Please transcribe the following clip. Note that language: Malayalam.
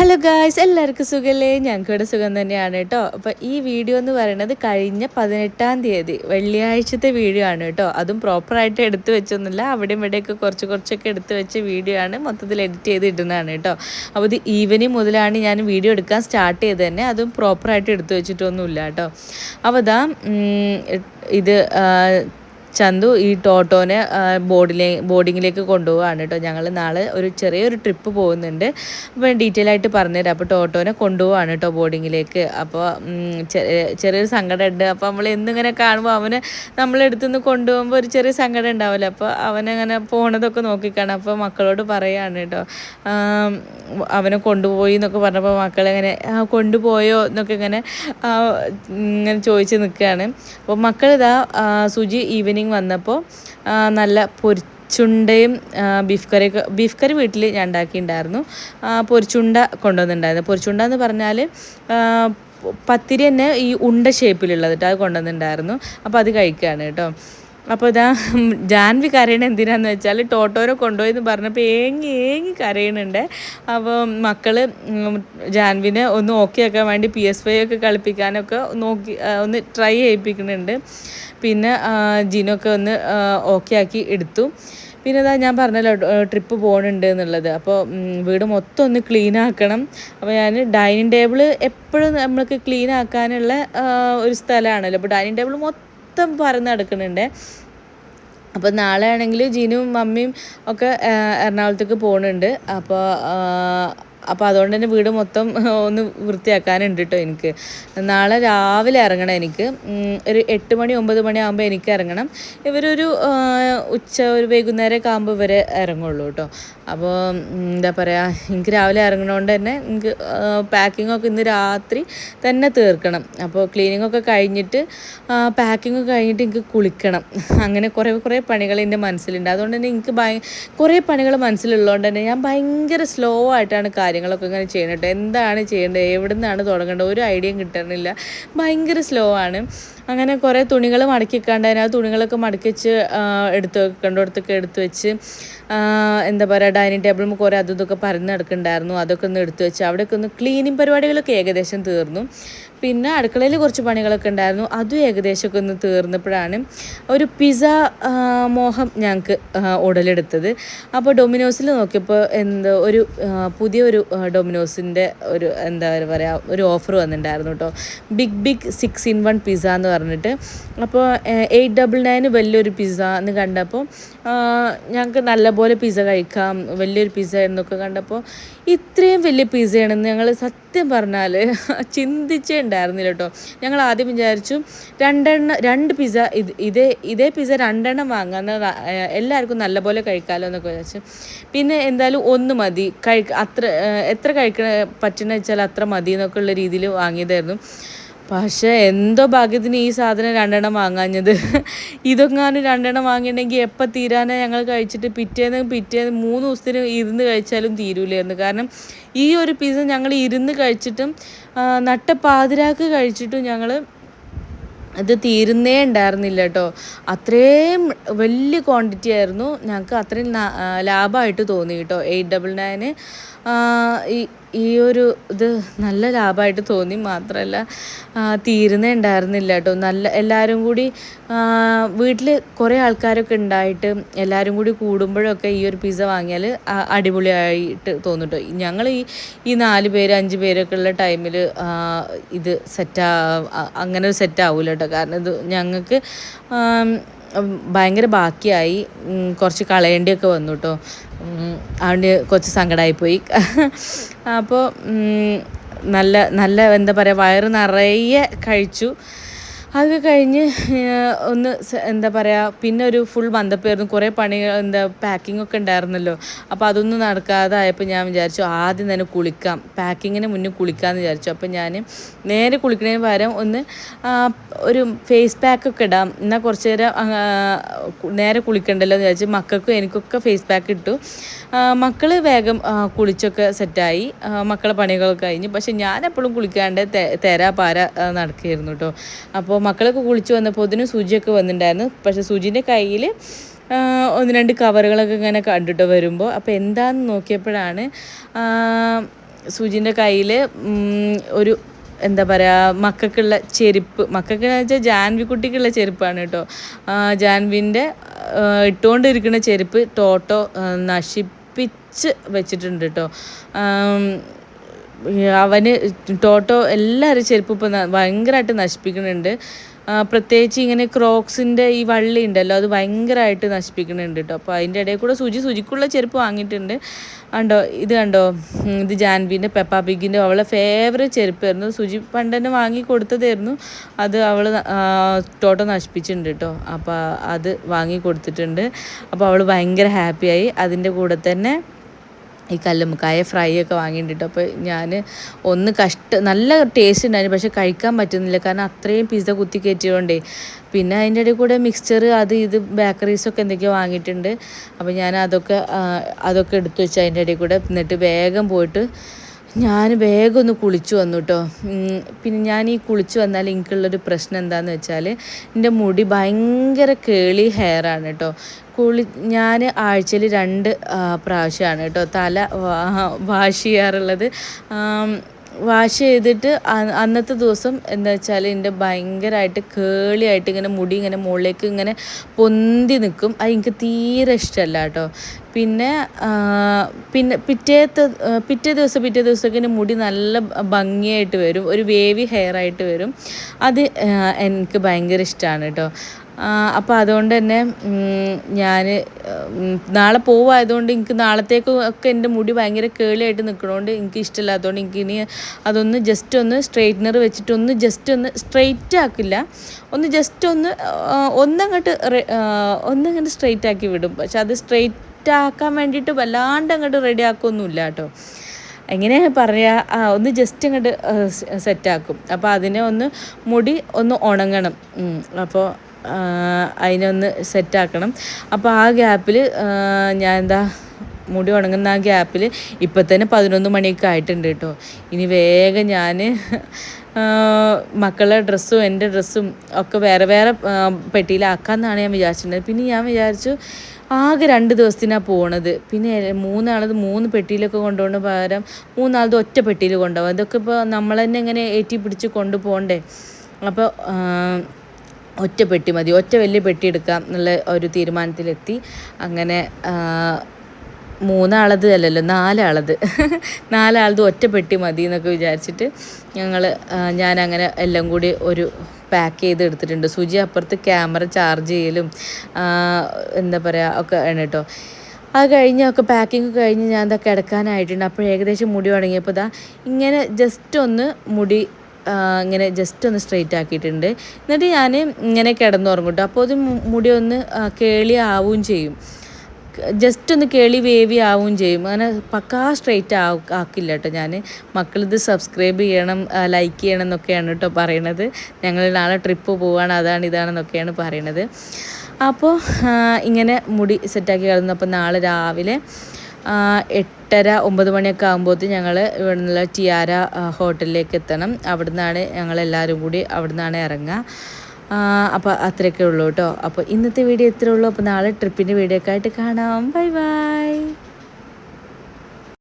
ഹലോ ഗായ്സ് എല്ലാവർക്കും സുഖമല്ലേ ഞങ്ങൾക്ക് ഇവിടെ സുഖം തന്നെയാണ് കേട്ടോ. അപ്പോൾ ഈ വീഡിയോ എന്ന് പറയുന്നത് കഴിഞ്ഞ പതിനെട്ടാം തീയതി വെള്ളിയാഴ്ചത്തെ വീഡിയോ ആണ് കേട്ടോ. അതും പ്രോപ്പറായിട്ട് എടുത്തു വെച്ചൊന്നുമില്ല. അവിടെ ഇവിടെയൊക്കെ കുറച്ച് കുറച്ചൊക്കെ എടുത്തു വെച്ച വീഡിയോ ആണ്. മൊത്തത്തിൽ എഡിറ്റ് ചെയ്ത് ഇടുന്നതാണ് കേട്ടോ. അപ്പോൾ ഇത് ഈവനിങ് മുതലാണ് ഞാൻ വീഡിയോ എടുക്കാൻ സ്റ്റാർട്ട് ചെയ്ത് തന്നെ. അതും പ്രോപ്പറായിട്ട് എടുത്തു വെച്ചിട്ടൊന്നുമില്ല കേട്ടോ. അപ്പോൾ ഇതാ ഇത് ചന്തു ഈ ടോട്ടോനെ ബോർഡിലെ ബോർഡിങ്ങിലേക്ക് കൊണ്ടുപോവാണ് കേട്ടോ. ഞങ്ങൾ നാളെ ഒരു ചെറിയൊരു ട്രിപ്പ് പോകുന്നുണ്ട്. അപ്പോൾ ഡീറ്റെയിൽ ആയിട്ട് പറഞ്ഞുതരാം. അപ്പോൾ ടോട്ടോനെ കൊണ്ടുപോവാണ് കേട്ടോ ബോർഡിങ്ങിലേക്ക്. അപ്പോൾ ചെറിയൊരു സങ്കടം ഉണ്ട് അപ്പോൾ നമ്മൾ എന്നിങ്ങനെ കാണുമ്പോൾ അവനെ നമ്മളെടുത്തുനിന്ന് കൊണ്ടുപോകുമ്പോൾ ഒരു ചെറിയ സങ്കടം ഉണ്ടാവില്ല അപ്പോൾ അവനങ്ങനെ പോണതൊക്കെ നോക്കിക്കാണാം. അപ്പോൾ മക്കളോട് പറയുകയാണ് കേട്ടോ. അവനെ കൊണ്ടുപോയി എന്നൊക്കെ പറഞ്ഞപ്പോൾ മക്കളെങ്ങനെ കൊണ്ടുപോയോ എന്നൊക്കെ ഇങ്ങനെ ഇങ്ങനെ ചോദിച്ച് നിൽക്കുകയാണ് അപ്പോൾ മക്കളിതാ സുജി ഈവനിങ് ഈവനിങ് വന്നപ്പോൾ നല്ല പൊരി ചുണ്ടയും ബീഫ് കറി ബീഫ് കറി വീട്ടിൽ ഞാൻ ഉണ്ടാക്കിയിട്ടുണ്ടായിരുന്നു പൊരിച്ചുണ്ട കൊണ്ടുവന്നിട്ടുണ്ടായിരുന്നു. പൊരിച്ചുണ്ട എന്ന് പറഞ്ഞാൽ പത്തിരി തന്നെ ഈ ഉണ്ട ഷേപ്പിലുള്ളത് കേട്ടോ അത് കൊണ്ടുവന്നിട്ടുണ്ടായിരുന്നു. അപ്പോൾ അത് കഴിക്കുകയാണ് കേട്ടോ അപ്പോൾ ഇതാ ജാൻവി കരയണ എന്തിനാന്ന് വെച്ചാൽ ടോട്ടോരോ കൊണ്ടുപോയി എന്ന് പറഞ്ഞപ്പോൾ ഏങ്ങി ഏങ്ങി കരയണുണ്ട്. അപ്പോൾ മക്കൾ ജാൻവിനെ ഒന്ന് ഓക്കെ ആക്കാൻ വേണ്ടി പി എസ് വൈ ഒക്കെ കളിപ്പിക്കാനൊക്കെ നോക്കി ഒന്ന് ട്രൈ ചെയ്യിപ്പിക്കുന്നുണ്ട്. പിന്നെ ജിനൊക്കെ ഒന്ന് ഓക്കെ ആക്കി എടുത്തു. പിന്നെ അതാ ഞാൻ പറഞ്ഞല്ലോ ട്രിപ്പ് പോകുന്നുണ്ട് എന്നുള്ളത്. അപ്പോൾ വീട് മൊത്തം ഒന്ന് ക്ലീൻ ആക്കണം. അപ്പോൾ ഞാൻ ഡൈനിങ് ടേബിൾ എപ്പോഴും നമ്മൾക്ക് ക്ലീൻ ആക്കാനുള്ള ഒരു സ്ഥലമാണല്ലോ. അപ്പോൾ ഡൈനിങ് ടേബിൾ മൊത്തം പറന്ന് നടക്കുന്നുണ്ട്. അപ്പോൾ നാളെ ആണെങ്കിൽ ജിനും മമ്മിയും ഒക്കെ എറണാകുളത്തേക്ക് പോകുന്നുണ്ട് അപ്പോൾ അപ്പോൾ അതുകൊണ്ട് തന്നെ വീട് മൊത്തം ഒന്ന് വൃത്തിയാക്കാനുണ്ട് കേട്ടോ എനിക്ക്. നാളെ രാവിലെ ഇറങ്ങണം എനിക്ക്. ഒരു എട്ട് മണി ഒമ്പത് മണി ആകുമ്പോൾ എനിക്ക് ഇറങ്ങണം. ഇവരൊരു ഉച്ച ഒരു വൈകുന്നേരമൊക്കെ ആകുമ്പോൾ ഇവരെ ഇറങ്ങുള്ളൂ കേട്ടോ അപ്പോൾ എന്താ പറയുക എനിക്ക് രാവിലെ ഇറങ്ങണോണ്ട് തന്നെ എനിക്ക് പാക്കിംഗ് ഒക്കെ ഇന്ന് രാത്രി തന്നെ തീർക്കണം. അപ്പോൾ ക്ലീനിങ് ഒക്കെ കഴിഞ്ഞിട്ട് ഒക്കെ കഴിഞ്ഞിട്ട് എനിക്ക് കുളിക്കണം. അങ്ങനെ കുറേ കുറേ പണികൾ എന്റെ മനസ്സിലുണ്ട്. അതുകൊണ്ട് തന്നെ എനിക്ക് ഭയ കുറേ പണികൾ മനസ്സിലുള്ളതുകൊണ്ട് തന്നെ ഞാൻ ഭയങ്കര സ്ലോ ആയിട്ടാണ് കാര്യങ്ങളൊക്കെ ഇങ്ങനെ ചെയ്യണം എന്താണ് ചെയ്യേണ്ടത്? എവിടെ നിന്നാണ് തുടങ്ങേണ്ടത്? ഒരു ഐഡിയയും കിട്ടണില്ല ഭയങ്കര സ്ലോ ആണ്. അങ്ങനെ കുറേ തുണികൾ മടക്കി വെക്കാണ്ട് ആ തുണികളൊക്കെ മടക്കി വെച്ച് എടുത്ത് വെക്കേണ്ടടുത്തൊക്കെ എടുത്ത് വെച്ച് എന്താ പറയുക ഡൈനിങ് ടേബിൾ കുറേ അതും ഇതൊക്കെ പരന്ന് കിടക്കുന്നുണ്ടായിരുന്നു അതൊക്കെ ഒന്ന് എടുത്തു വെച്ച് അവിടെയൊക്കെ ഒന്ന് ക്ലീനിങ് പരിപാടികളൊക്കെ ഏകദേശം തീർന്നു. പിന്നെ അടുക്കളയിൽ കുറച്ച് പണികളൊക്കെ ഉണ്ടായിരുന്നു. അതും ഏകദേശമൊക്കെ ഒന്ന് തീർന്നപ്പോഴാണ് ഒരു പിസ്സ മോഹം ഞങ്ങൾക്ക് ഉടലെടുത്തത്. അപ്പോൾ ഡൊമിനോസിൽ നോക്കിയപ്പോൾ എന്തോ ഒരു പുതിയൊരു ഡൊമിനോസിന്റെ ഒരു എന്താ പറയുക ഒരു ഓഫർ വന്നിട്ടുണ്ടായിരുന്നു കേട്ടോ. Big big six in one pizza എന്ന് പറഞ്ഞിട്ട്. അപ്പോൾ എയ്റ്റ് ഡബിൾ നയൻ വലിയൊരു പിസ്സ എന്ന് കണ്ടപ്പോൾ ഞങ്ങൾക്ക് നല്ലപോലെ പിസ്സ കഴിക്കാം വലിയൊരു പിസ്സ എന്നൊക്കെ കണ്ടപ്പോൾ ഇത്രയും വലിയ പിസ്സയാണെന്ന് ഞങ്ങൾ സത്യം പറഞ്ഞാൽ ചിന്തിച്ചേ ഉണ്ടായിരുന്നില്ല കേട്ടോ ഞങ്ങൾ ആദ്യം വിചാരിച്ചു രണ്ടെണ്ണം രണ്ട് പിസ്സ ഇത് ഇതേ ഇതേ പിസ്സ രണ്ടെണ്ണം വാങ്ങാൻ എല്ലാവർക്കും നല്ലപോലെ കഴിക്കാമല്ലോ എന്നൊക്കെ വിചാരിച്ചു. പിന്നെ എന്തായാലും ഒന്ന് മതി. കഴി അത്ര എത്ര കഴിക്കണ പറ്റുന്ന വെച്ചാൽ അത്ര മതി എന്നൊക്കെ ഉള്ള രീതിയിൽ വാങ്ങിയതായിരുന്നു. പക്ഷേ എന്തോ ഭാഗ്യത്തിന് ഈ സാധനം രണ്ടെണ്ണം വാങ്ങാഞ്ഞത്. ഇതൊങ്ങാനും രണ്ടെണ്ണം വാങ്ങിയിട്ടുണ്ടെങ്കിൽ എപ്പോൾ തീരാനാ ഞങ്ങൾ കഴിച്ചിട്ട്? പിറ്റേന്ന് പിറ്റേന്ന് മൂന്ന് ദിവസത്തിന് ഇരുന്ന് കഴിച്ചാലും തീരൂലായിരുന്നു കാരണം ഈ ഒരു പീസ് ഞങ്ങൾ ഇരുന്ന് കഴിച്ചിട്ടും നട്ട പാതിരാക്ക് കഴിച്ചിട്ടും ഞങ്ങൾ അത് തീരുന്നേ ഉണ്ടായിരുന്നില്ല കേട്ടോ. അത്രയും വലിയ ക്വാണ്ടിറ്റി ആയിരുന്നു. ഞങ്ങൾക്ക് അത്രയും ലാഭമായിട്ട് തോന്നി കേട്ടോ. എയ്റ്റ് ഡബിൾ നയന് ഈ ഈ ഒരു ഇത് നല്ല ലാഭമായിട്ട് തോന്നി മാത്രമല്ല തീരുന്നേ ഉണ്ടായിരുന്നില്ല കേട്ടോ. നല്ല എല്ലാവരും കൂടി വീട്ടിൽ കുറേ ആൾക്കാരൊക്കെ ഉണ്ടായിട്ട് എല്ലാവരും കൂടി കൂടുമ്പോഴൊക്കെ ഈ ഒരു പിസ്സ വാങ്ങിയാൽ അടിപൊളിയായിട്ട് തോന്നും കേട്ടോ ഞങ്ങൾ ഈ ഈ നാല് പേര് അഞ്ച് പേരൊക്കെ ഉള്ള ടൈമിൽ ഇത് സെറ്റാ അങ്ങനെ സെറ്റ് ആവില്ല കേട്ടോ. കാരണം ഇത് ഞങ്ങൾക്ക് ഭയങ്കര ബാക്കിയായി. കുറച്ച് കളയേണ്ടിയൊക്കെ വന്നു കേട്ടോ അതുകൊണ്ട് കുറച്ച് സങ്കടമായിപ്പോയി അപ്പോൾ നല്ല നല്ല എന്താ പറയുക വയറ് നിറയെ കഴിച്ചു. അതൊക്കെ കഴിഞ്ഞ് ഒന്ന് എന്താ പറയുക പിന്നെ ഒരു ഫുൾ വന്നപ്പോയിരുന്നു കുറേ പണി എന്താ പാക്കിംഗ് ഒക്കെ ഉണ്ടായിരുന്നല്ലോ. അപ്പോൾ അതൊന്നും നടക്കാതായപ്പോൾ ഞാൻ വിചാരിച്ചു ആദ്യം തന്നെ കുളിക്കാം. പാക്കിങ്ങിന് മുന്നേ കുളിക്കാമെന്ന് വിചാരിച്ചു. അപ്പോൾ ഞാൻ നേരെ കുളിക്കുന്നതിന് പകരം ഒന്ന് ഒരു ഫേസ് പാക്കൊക്കെ ഇടാം. എന്നാൽ കുറച്ച് നേരം നേരെ കുളിക്കണ്ടല്ലോ എന്ന് വിചാരിച്ചു മക്കൾക്കും എനിക്കൊക്കെ ഫേസ് പാക്ക് ഇട്ടു. മക്കൾ വേഗം കുളിച്ചൊക്കെ സെറ്റായി മക്കളെ പണികളൊക്കെ കഴിഞ്ഞു. പക്ഷെ ഞാൻ എപ്പോഴും കുളിക്കാണ്ട് തേരാ പാര നടക്കുകയായിരുന്നു കേട്ടോ. അപ്പോൾ മക്കളൊക്കെ കുളിച്ച് വന്നപ്പോൾ ഇതിന് സൂചിയൊക്കെ വന്നിട്ടുണ്ടായിരുന്നു പക്ഷേ സൂചിന്റെ കയ്യിൽ ഒന്ന് രണ്ട് കവറുകളൊക്കെ ഇങ്ങനെ കണ്ടിട്ട് വരുമ്പോൾ അപ്പോൾ എന്താണെന്ന് നോക്കിയപ്പോഴാണ് സൂചിന്റെ കയ്യിൽ ഒരു എന്താ പറയുക മക്കൾക്കുള്ള ചെരുപ്പ് മക്കൾക്ക് വെച്ചാൽ ജാൻവി കുട്ടിക്കുള്ള ചെരുപ്പാണ് കേട്ടോ. ജാൻവിന്റെ ഇട്ടുകൊണ്ടിരിക്കുന്ന ചെരുപ്പ് ടോട്ടോ നശിപ്പിച്ച് വെച്ചിട്ടുണ്ട് കേട്ടോ. അവന് ടോട്ടോ എല്ലാവരും ചെരുപ്പ് ഇപ്പം ഭയങ്കരമായിട്ട് നശിപ്പിക്കുന്നുണ്ട്. പ്രത്യേകിച്ച് ഇങ്ങനെ ക്രോക്സിന്റെ ഈ വള്ളി ഉണ്ടല്ലോ അത് ഭയങ്കരമായിട്ട് നശിപ്പിക്കുന്നുണ്ട് കേട്ടോ. അപ്പോൾ അതിന്റെ ഇടയിൽ കൂടെ സുജി സുജിക്കുള്ള ചെരുപ്പ് വാങ്ങിയിട്ടുണ്ട്. കണ്ടോ ഇത് കണ്ടോ? ഇത് ജാൻവിന്റെ പെപ്പാ പിഗിന്റെ അവളെ ഫേവറേറ്റ് ചെരുപ്പായിരുന്നു. സുജി പണ്ട് തന്നെ വാങ്ങി കൊടുത്തതായിരുന്നു. അത് അവൾ ടോട്ടോ നശിപ്പിച്ചിട്ടുണ്ട് കേട്ടോ. അപ്പോൾ അത് വാങ്ങി കൊടുത്തിട്ടുണ്ട്. അപ്പോൾ അവൾ ഭയങ്കര ഹാപ്പിയായി. അതിന്റെ കൂടെ തന്നെ ഈ കല്ലുമ്മക്കായ ഫ്രൈ ഒക്കെ വാങ്ങിയിട്ടുണ്ട്. അപ്പോൾ ഞാൻ ഒന്ന് കഷ്ട നല്ല ടേസ്റ്റ് ഉണ്ടായിരുന്നു. പക്ഷെ കഴിക്കാൻ പറ്റുന്നില്ല. കാരണം അത്രയും പിസ്സ കുത്തി കയറ്റിയതുകൊണ്ടേ പിന്നെ അതിന്റെ ഇടയിൽ കൂടെ മിക്സ്ചർ അത് ഇത് ബേക്കറീസൊക്കെ എന്തൊക്കെയോ വാങ്ങിയിട്ടുണ്ട്. അപ്പോൾ ഞാൻ അതൊക്കെ അതൊക്കെ എടുത്തു വെച്ചു അതിന്റെ ഇടയിൽ കൂടെ എന്നിട്ട് വേഗം പോയിട്ട് ഞാൻ വേഗം ഒന്ന് കുളിച്ചു വന്നു കേട്ടോ പിന്നെ ഞാൻ ഈ കുളിച്ചു വന്നാൽ എനിക്കുള്ളൊരു പ്രശ്നം എന്താണെന്ന് വെച്ചാൽ എന്റെ മുടി ഭയങ്കര കേളി ഹെയറാണ് കേട്ടോ കുളി ഞാൻ ആഴ്ചയിൽ രണ്ട് പ്രാവശ്യമാണ് കേട്ടോ തല വാഷ് ചെയ്യാറുള്ളത് വാഷ് ചെയ്തിട്ട് അന്നത്തെ ദിവസം എന്താ വെച്ചാൽ എന്റെ ഭയങ്കരമായിട്ട് കേളിയായിട്ട് ഇങ്ങനെ മുടി ഇങ്ങനെ മുകളിലേക്ക് ഇങ്ങനെ പൊന്തി നിൽക്കും അത് എനിക്ക് തീരെ ഇഷ്ടമല്ല കേട്ടോ. പിന്നെ പിന്നെ പിറ്റേത്തെ പിറ്റേ ദിവസം പിറ്റേ ദിവസമൊക്കെ എന്റെ മുടി നല്ല ഭംഗിയായിട്ട് വരും. ഒരു വേവി ഹെയർ ആയിട്ട് വരും. അത് എനിക്ക് ഭയങ്കര ഇഷ്ടമാണ് കേട്ടോ. അപ്പോൾ അതുകൊണ്ട് തന്നെ ഞാൻ നാളെ പോവായതുകൊണ്ട് എനിക്ക് നാളത്തേക്ക് ഒക്കെ എന്റെ മുടി ഭയങ്കര കേളിയായിട്ട് നിൽക്കണോണ്ട് എനിക്ക് ഇഷ്ടമില്ലാത്തതുകൊണ്ട് എനിക്ക് ഇനി അതൊന്ന് ജസ്റ്റ് ഒന്ന് സ്ട്രെയിറ്റ്നർ വെച്ചിട്ട് ഒന്ന് ജസ്റ്റ് ഒന്ന് സ്ട്രെയിറ്റ് ആക്കില്ല. ഒന്ന് ജസ്റ്റ് ഒന്ന് ഒന്നങ്ങോട്ട് ഒന്നങ്ങോട്ട് സ്ട്രെയിറ്റ് ആക്കി വിടും. പക്ഷെ അത് സ്ട്രെയിറ്റ് ആക്കാൻ വേണ്ടിയിട്ട് വല്ലാണ്ട് അങ്ങോട്ട് റെഡി ആക്കുമൊന്നുമില്ല കേട്ടോ. എങ്ങനെ പറയുക ഒന്ന് ജസ്റ്റ് അങ്ങോട്ട് സെറ്റാക്കും അപ്പോൾ അതിനെ ഒന്ന് മുടി ഒന്ന് ഉണങ്ങണം. അപ്പോൾ അതിനൊന്ന് സെറ്റാക്കണം. അപ്പോൾ ആ ഗ്യാപ്പിൽ ഞാൻ എന്താ മുടി ഉണങ്ങുന്ന ആ ഗ്യാപ്പിൽ ഇപ്പം തന്നെ പതിനൊന്ന് മണിയൊക്കെ ആയിട്ടുണ്ട് കേട്ടോ. ഇനി വേഗം ഞാൻ മക്കളുടെ ഡ്രസ്സും എന്റെ ഡ്രസ്സും ഒക്കെ വേറെ വേറെ പെട്ടിയിലാക്കാമെന്നാണ് ഞാൻ വിചാരിച്ചിട്ടുണ്ടത് പിന്നെ ഞാൻ വിചാരിച്ചു ആകെ രണ്ട് ദിവസത്തിനാണ് പോണത്. പിന്നെ മൂന്നാളത് മൂന്ന് പെട്ടിയിലൊക്കെ കൊണ്ടുപോകുന്ന പകരം മൂന്നാളത് ഒറ്റ പെട്ടിയിൽ കൊണ്ടുപോകും. അതൊക്കെ ഇപ്പോൾ നമ്മൾ തന്നെ ഇങ്ങനെ ഏറ്റി പിടിച്ച് കൊണ്ടുപോകണ്ടേ അപ്പോൾ ഒറ്റ പെട്ടി മതി. ഒറ്റ വലിയ പെട്ടി എടുക്കാം എന്നുള്ള ഒരു തീരുമാനത്തിലെത്തി. അങ്ങനെ മൂന്നാളത് അല്ലല്ലോ നാലാളത്. നാലാളത് ഒറ്റ പെട്ടി മതി എന്നൊക്കെ വിചാരിച്ചിട്ട് ഞങ്ങൾ ഞാനങ്ങനെ എല്ലാം കൂടി ഒരു പാക്ക് ചെയ്ത് എടുത്തിട്ടുണ്ട്. സുജി അപ്പുറത്ത് ക്യാമറ ചാർജ് ചെയ്യലും എന്താ പറയുക ഒക്കെ ആണ് കേട്ടോ അത് കഴിഞ്ഞ് ഒക്കെ പാക്കിങ് കഴിഞ്ഞ് ഞാൻ ഇതൊക്കെ കിടക്കാനായിട്ടുണ്ട്. അപ്പോൾ ഏകദേശം മുടി തുടങ്ങിയപ്പോൾ ഇതാ ഇങ്ങനെ ജസ്റ്റ് ഒന്ന് മുടി ഇങ്ങനെ ജസ്റ്റ് ഒന്ന് സ്ട്രെയിറ്റ് ആക്കിയിട്ടുണ്ട്. എന്നിട്ട് ഞാൻ ഇങ്ങനെ കിടന്നുറങ്ങും കേട്ടോ അപ്പോൾ അത് മുടി ഒന്ന് കേളി ആവുകയും ചെയ്യും. ജസ്റ്റ് ഒന്ന് കേളി വേവി ആവുകയും ചെയ്യും. അങ്ങനെ പക്കാ സ്ട്രെയിറ്റ് ആ ആക്കില്ല കേട്ടോ ഞാൻ മക്കളിത് സബ്സ്ക്രൈബ് ചെയ്യണം ലൈക്ക് ചെയ്യണം എന്നൊക്കെയാണ് കേട്ടോ പറയണത്. ഞങ്ങൾ നാളെ ട്രിപ്പ് പോവാണ് അതാണ് ഇതാണെന്നൊക്കെയാണ് പറയണത്. അപ്പോൾ ഇങ്ങനെ മുടി സെറ്റാക്കി കിടന്നു നാളെ രാവിലെ എട്ടര ഒമ്പത് മണിയൊക്കെ ആകുമ്പോഴത്തേക്ക് ഞങ്ങൾ ഇവിടെ നിന്നുള്ള ടിയാര ഹോട്ടലിലേക്ക് എത്തണം അവിടെ നിന്നാണ് ഞങ്ങളെല്ലാവരും കൂടി അവിടെ നിന്നാണ് ഇറങ്ങുക അപ്പോൾ അത്രയൊക്കെ ഉള്ളൂ കേട്ടോ. അപ്പോൾ ഇന്നത്തെ വീഡിയോ ഇത്രേ ഉള്ളൂ. അപ്പോൾ നാളെ ട്രിപ്പിന്റെ വീഡിയോ ഒക്കെ ആയിട്ട് കാണാം. Bye bye.